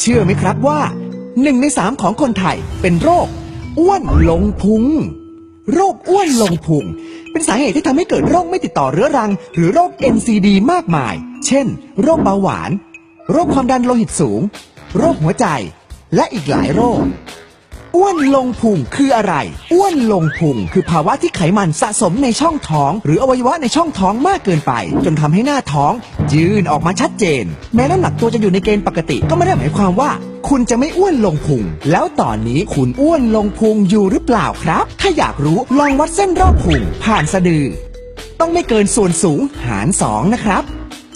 เชื่อไหมครับว่าหนึ่งในสามของคนไทยเป็นโรค อ้วนลงพุง โรคอ้วนลงพุง เป็นสาเหตุที่ทำให้เกิดโรคไม่ติดต่อเรื้อรัง หรือโรค NCD มากมาย เช่น โรคเบาหวาน โรคความดันโลหิตสูง โรคหัวใจ และอีกหลายโรค อ้วนลงพุงคืออะไร อ้วนลงพุงคือภาวะที่ไขมันสะสมในช่องท้อง หรืออวัยวะในช่องท้องมากเกินไป จนทำให้หน้าท้อง ยืนออกมาชัดเจน แม้น้ำหนักตัวจะอยู่ในเกณฑ์ปกติก็ไม่ได้หมายความว่า คุณจะไม่อ้วนลงพุง แล้วตอนนี้คุณอ้วนลงพุงอยู่หรือเปล่าครับ ถ้าอยากรู้ลองวัดเส้นรอบพุงผ่านสะดือ ต้องไม่เกินส่วนสูงหาร2นะครับ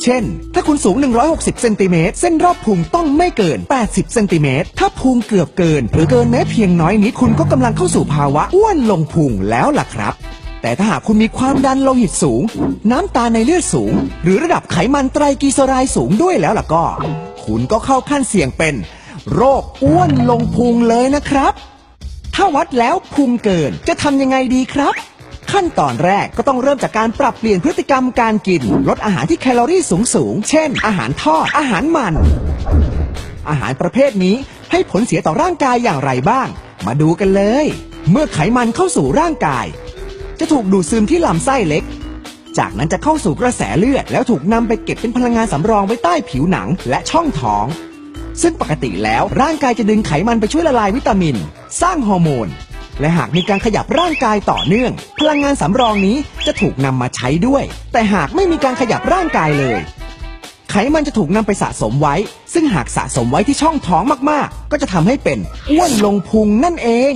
เช่น ถ้าคุณสูง 160 เซนติเมตร เส้นรอบพุงต้องไม่เกิน 80 เซนติเมตร ถ้าพุงเกือบเกิน หรือเกินแม้เพียงน้อยนิด คุณก็กำลังเข้าสู่ภาวะอ้วนลงพุงแล้วล่ะครับ แต่ถ้าหากคุณมีความดันโลหิตสูง น้ำตาในเลือดสูง หรือระดับไขมันไตรกลีเซอไรด์สูงด้วยแล้วล่ะก็ คุณก็เข้าขั้นเสี่ยงเป็น โรคอ้วนลงพุงเลยนะครับ ถ้าวัดแล้วพุงเกินจะทำยังไงดีครับ ขั้นตอนแรกก็ต้องเริ่มจากการปรับเปลี่ยนพฤติกรรมการกิน ลดอาหารที่แคลอรี่สูงสูงๆเช่น อาหารทอด อาหารมัน อาหารประเภทนี้ให้ผลเสียต่อร่างกายอย่างไรบ้าง มาดูกันเลย เมื่อไขมันเข้าสู่ร่างกาย จะถูกดูดซึมที่ลำไส้เล็ก จากนั้นจะเข้าสู่กระแสเลือด แล้วถูกนำไปเก็บเป็นพลังงานสำรองไว้ใต้ผิวหนังและช่องท้อง ซึ่งปกติแล้วร่างกายจะดึงไขมันไปช่วยละลายวิตามิน สร้างฮอร์โมน และหากมีการขยับร่างกายต่อเนื่อง พลังงานสำรองนี้จะถูกนำมาใช้ด้วย แต่หากไม่มีการขยับร่างกายเลย ไขมันจะถูกนำไปสะสมไว้ ซึ่งหากสะสมไว้ที่ช่องท้องมากๆ ก็จะทำให้เป็นอ้วนลงพุงนั่นเอง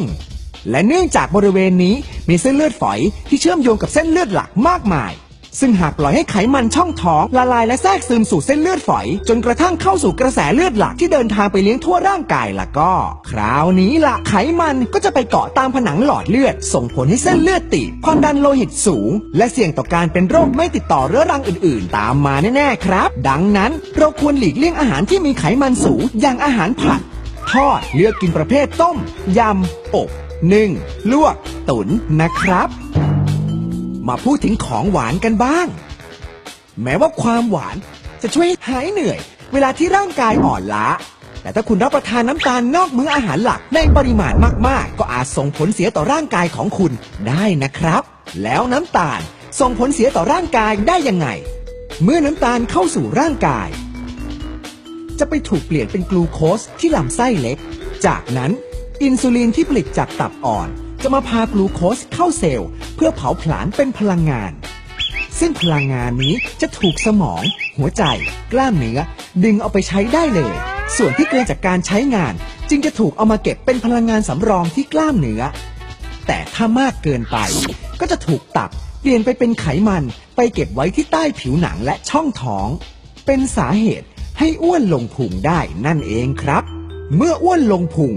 และเนื่องจากบริเวณนี้มีเส้นเลือดฝอยที่เชื่อมโยงกับเส้นเลือดหลักมากมาย ซึ่งหากปล่อยให้ไขมันช่องท้องละลายและแทรกซึมสู่เส้นเลือดฝอย จนกระทั่งเข้าสู่กระแสเลือดหลักที่เดินทางไปเลี้ยงทั่วร่างกายล่ะก็ คราวนี้ละไขมันก็จะไปเกาะตามผนังหลอดเลือด ส่งผลให้เส้นเลือดตีบความดันโลหิตสูง และเสี่ยงต่อการเป็นโรคไม่ติดต่อเรื้อรังอื่น ๆ ตามมาแน่ๆครับ ดังนั้นเราควรหลีกเลี่ยงอาหารที่มีไขมันสูงอย่างอาหารผัดทอดเลือกกินประเภทต้ม ยำ อบนึ่ง ลวก ตุ๋นนะครับ มาพูดถึงของหวานกันบ้าง แม้ว่าความหวานจะช่วยหายเหนื่อย เวลาที่ร่างกายอ่อนล้า แต่ถ้าคุณรับประทานน้ำตาลนอกมื้ออาหารหลักในปริมาณมากๆ ก็อาจส่งผลเสียต่อร่างกายของคุณได้นะครับ แล้วน้ำตาลส่งผลเสียต่อร่างกายได้ยังไง เมื่อน้ำตาลเข้าสู่ร่างกาย จะไปถูกเปลี่ยนเป็นกลูโคสที่ลำไส้เล็ก จากนั้นอินซูลินที่ผลิตจากตับอ่อน จะมาพากลูโคสเข้าเซลล์ เพื่อเผาผลาญเป็นพลังงาน ซึ่งพลังงานนี้จะถูกสมอง หัวใจ กล้ามเนื้อ ดึงเอาไปใช้ได้เลย ส่วนที่เกินจากการใช้งาน จึงจะถูกเอามาเก็บเป็นพลังงานสำรองที่กล้ามเนื้อ แต่ถ้ามากเกินไป ก็จะถูกตับเปลี่ยนไปเป็นไขมันไปเก็บไว้ที่ใต้ผิวหนังและช่องท้อง เป็นสาเหตุให้อ้วนลงพุงได้นั่นเองครับ เมื่ออ้วนลงพุง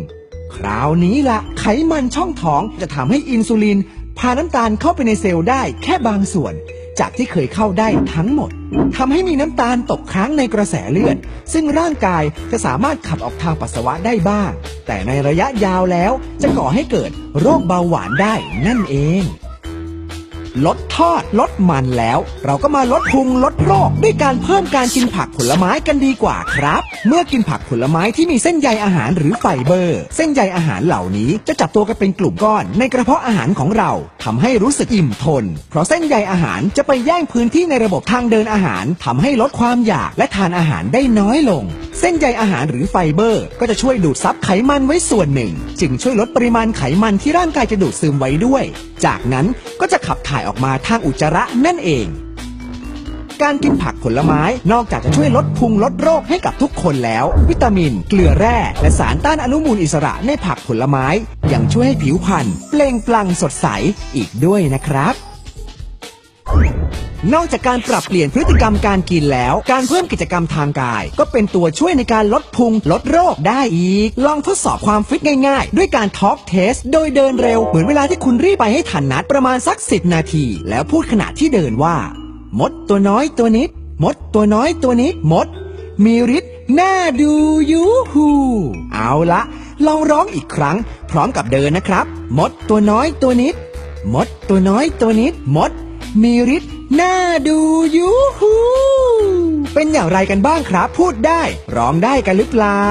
คราวนี้ละไขมันช่องท้องจะทำให้อินซูลิน พาน้ำตาลเข้าไปในเซลล์ได้แค่บางส่วน จากที่เคยเข้าได้ทั้งหมดทำให้มีน้ำตาลตกค้างในกระแสเลือด ซึ่งร่างกายจะสามารถขับออกทางปัสสาวะได้บ้าง แต่ในระยะยาวแล้วจะก่อให้เกิดโรคเบาหวานได้นั่นเอง ลดทอดลดมันแล้ว เราก็มาลดพุงลดโรคด้วยการเพิ่มการกินผักผลไม้กันดีกว่าครับ เมื่อกินผักผลไม้ที่มีเส้นใยอาหารหรือไฟเบอร์ เส้นใยอาหารเหล่านี้จะจับตัวกันเป็นกลุ่มก้อน ในกระเพาะอาหารของเราทำให้รู้สึกอิ่มทน เพราะเส้นใยอาหารจะไปแย่งพื้นที่ในระบบทางเดินอาหารทำให้ลดความอยากและทานอาหารได้น้อยลง เส้นใยอาหารหรือไฟเบอร์ ก็จะช่วยดูดซับไขมันไว้ส่วนหนึ่ง จึงช่วยลดปริมาณไขมันที่ร่างกายจะดูดซึมไว้ด้วย จากนั้นก็จะขับถ่ายออกมาทางอุจจาระนั่นเอง การกินผักผลไม้นอกจากจะช่วยลดพุงลดโรคให้กับทุกคนแล้ว วิตามิน เกลือแร่ และสารต้านอนุมูลอิสระในผักผลไม้ยังช่วยให้ผิวพรรณเปล่งปลั่งสดใสอีกด้วยนะครับ นอกจากการปรับเปลี่ยนพฤติกรรมการกินแล้ว การเพิ่มกิจกรรมทางกาย ก็เป็นตัวช่วยในการลดพุงลดโรคได้อีก ลองทดสอบความฟิตง่ายๆ ด้วยการทอล์กเทสโดยเดินเร็ว เหมือนเวลาที่คุณรีบไปให้ทันนัดประมาณสัก 10 นาที แล้วพูดขณะที่เดินว่า มดตัวน้อยตัวนิด มดตัวน้อยตัวนิด มด มีฤทธิ์น่าดูยูฮูเอาละลองร้องอีกครั้ง พร้อมกับเดินนะครับ มดตัวน้อยตัวนิด มดตัวน้อยตัวนิด มด มีฤทธิ์น่าดูยูฮูเป็นอย่างไรกันบ้างครับ พูดได้ ร้องได้กันหรือเปล่า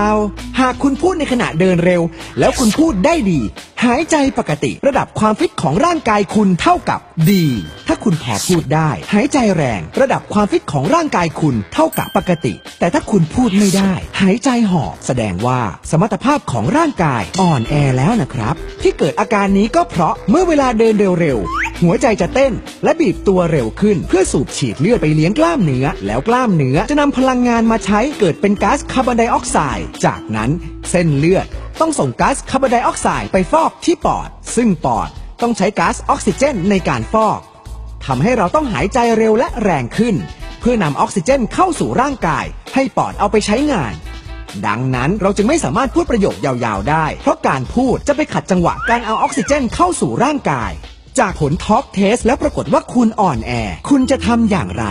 หากคุณพูดในขณะเดินเร็ว แล้วคุณพูดได้ดี หายใจปกติ ระดับความฟิตของร่างกายคุณเท่ากับดี ถ้าคุณพอพูดได้ หายใจแรง ระดับความฟิตของร่างกายคุณเท่ากับปกติ แต่ถ้าคุณพูดไม่ได้ หายใจหอบ แสดงว่าสมรรถภาพของร่างกายอ่อนแอแล้วนะครับ ที่เกิดอาการนี้ก็เพราะเมื่อเวลาเดินเร็วๆหัวใจจะเต้นและบีบตัวเร็วขึ้นขึ้น เพื่อสูบฉีดเลือดไปเลี้ยงกล้ามเนื้อ แล้วกล้ามเนื้อจะนำพลังงานมาใช้เกิดเป็นก๊าซคาร์บอนไดออกไซด์จากนั้นเส้นเลือดต้องส่งก๊าซคาร์บอนไดออกไซด์ไปฟอกที่ปอด ซึ่งปอดต้องใช้ก๊าซออกซิเจนในการฟอกทำให้เราต้องหายใจเร็วและแรงขึ้น เพื่อนำออกซิเจนเข้าสู่ร่างกาย ให้ปอดเอาไปใช้งาน ดังนั้นเราจึงไม่สามารถพูดประโยคยาวๆได้ เพราะการพูดจะไปขัดจังหวะการเอาออกซิเจนเข้าสู่ร่างกาย จากผลทอล์กเทสแล้วปรากฏว่าคุณอ่อนแอ คุณจะทำอย่างไร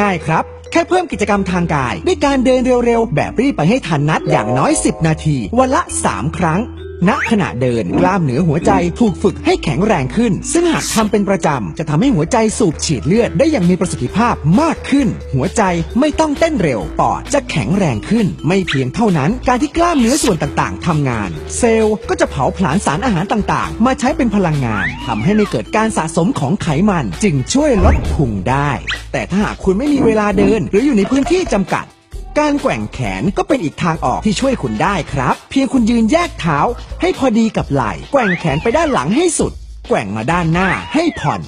ง่ายๆครับแค่เพิ่มกิจกรรมทางกาย ด้วยการเดินเร็วๆ แบบรีบไปให้ทันนัดอย่างน้อย 10 นาที วันละ 3 ครั้ง ณขณะเดินกล้ามเนื้อหัวใจถูกฝึกให้แข็งแรงขึ้น ซึ่งหากทำเป็นประจำ จะทำให้หัวใจสูบฉีดเลือดได้อย่างมีประสิทธิภาพมากขึ้น หัวใจไม่ต้องเต้นเร็วปอดจะแข็งแรงขึ้น ไม่เพียงเท่านั้น การที่กล้ามเนื้อส่วนต่างๆทำงาน เซลล์ก็จะเผาผลาญสารอาหารต่างๆ มาใช้เป็นพลังงานทำให้ไม่เกิดการสะสมของไขมัน จึงช่วยลดพุงได้ แต่ถ้าหากคุณไม่มีเวลาเดิน หรืออยู่ในพื้นที่จำกัด การแกว่งแขนก็เป็นอีกทางออกที่ช่วยคุณได้ครับ เพียงคุณยืนแยกเท้า ให้พอดีกับไหล่แกว่งแขนไปด้านหลังให้สุด แกว่งมาด้านหน้าให้ผ่อน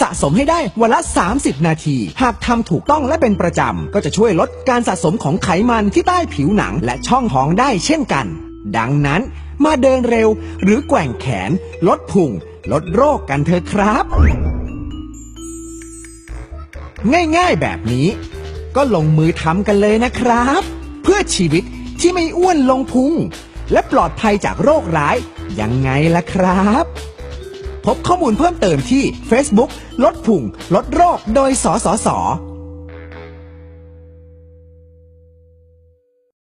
สะสมให้ได้วันละ 30 นาที หากทำถูกต้องและเป็นประจำ ก็จะช่วยลดการสะสมของไขมันที่ใต้ผิวหนังและช่องท้องได้เช่นกัน ดังนั้นมาเดินเร็ว หรือแกว่งแขน ลดพุงลดโรคกันเถอะครับ ง่ายๆแบบนี้ ก็ลงมือทำกันเลยนะครับ เพื่อชีวิตที่ไม่อ้วนลงพุง และปลอดภัยจากโรคร้าย ยังไงล่ะครับ พบข้อมูลเพิ่มเติมที่ Facebook ลดพุงลดโรคโดยสสส